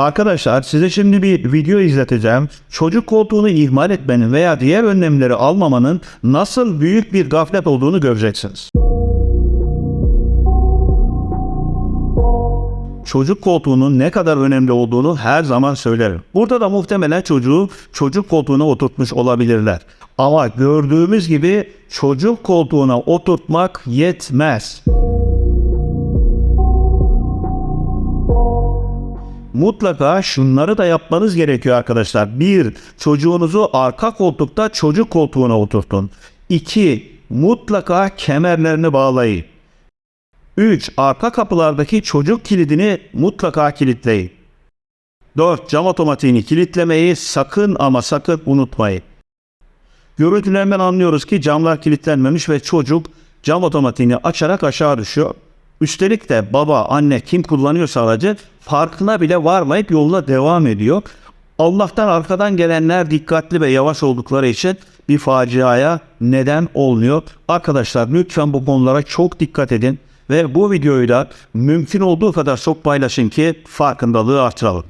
Arkadaşlar size şimdi bir video izleteceğim. Çocuk koltuğunu ihmal etmenin veya diğer önlemleri almamanın nasıl büyük bir gaflet olduğunu göreceksiniz. Çocuk koltuğunun ne kadar önemli olduğunu her zaman söylerim. Burada da muhtemelen çocuğu çocuk koltuğuna oturtmuş olabilirler. Ama gördüğümüz gibi çocuk koltuğuna oturtmak yetmez. Mutlaka şunları da yapmanız gerekiyor arkadaşlar. Bir, çocuğunuzu arka koltukta çocuk koltuğuna oturtun. İki, mutlaka kemerlerini bağlayın. 3. Arka kapılardaki çocuk kilidini mutlaka kilitleyin. 4. Cam otomatiğini kilitlemeyi sakın ama sakın unutmayın. Görüntülerden anlıyoruz ki camlar kilitlenmemiş ve çocuk cam otomatiğini açarak aşağı düşüyor. Üstelik de baba, anne kim kullanıyorsa aracı farkına bile varmayıp yoluna devam ediyor. Allah'tan arkadan gelenler dikkatli ve yavaş oldukları için bir faciaya neden olmuyor. Arkadaşlar lütfen bu konulara çok dikkat edin ve bu videoyu da mümkün olduğu kadar çok paylaşın ki farkındalığı artıralım.